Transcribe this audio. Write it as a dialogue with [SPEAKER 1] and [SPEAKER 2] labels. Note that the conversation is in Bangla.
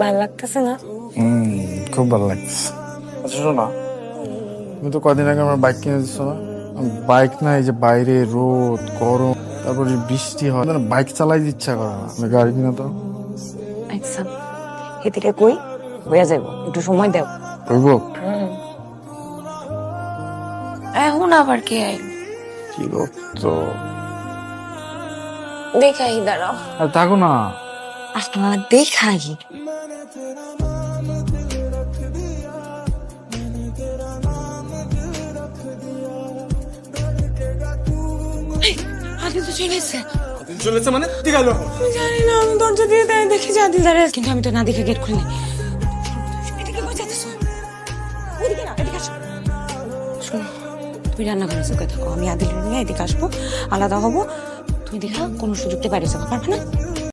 [SPEAKER 1] ভালো লাগতেছে না।
[SPEAKER 2] হুম খুব ভালো লাগছে আচ্ছা শোনা। তুমি তো কদিন আগে আমার বাইক কিনে দিচ্ছ না? বাইক না এই যে বাইরে রোদ গরম তারপরে বৃষ্টি হয়। মানে বাইক চালাই ইচ্ছা করে না। আমি গাড়ি কিনে তো
[SPEAKER 1] আচ্ছা। কই? হইয়া যাইব। একটু সময় দেও।
[SPEAKER 2] কইব?
[SPEAKER 1] এখন আবার কে আইল?
[SPEAKER 2] কি রক্ত?
[SPEAKER 1] দেখাই দাঁড়াও।
[SPEAKER 2] আর থাকো না।
[SPEAKER 1] আপনারা দেখাই। আদি তো চলে এসছে
[SPEAKER 3] মানে? ঠিক গেল?
[SPEAKER 1] আমি জানি না আমি দরজা দিয়ে দেয় দেখি যে আদিল দাঁড়িয়ে কিন্তু আমি তো না দেখে গেট খুলি এদিকে কই যাচ্ছো ওইদিকে না এদিকে আসো। শোনো তুমি রান্নাঘরে চোখে থাকো। আমি আদিল নিয়ে এদিকে আসব আলাদা হব। তুমি দেখা কোনো সুযোগটা বাইরে যাব পারবে না?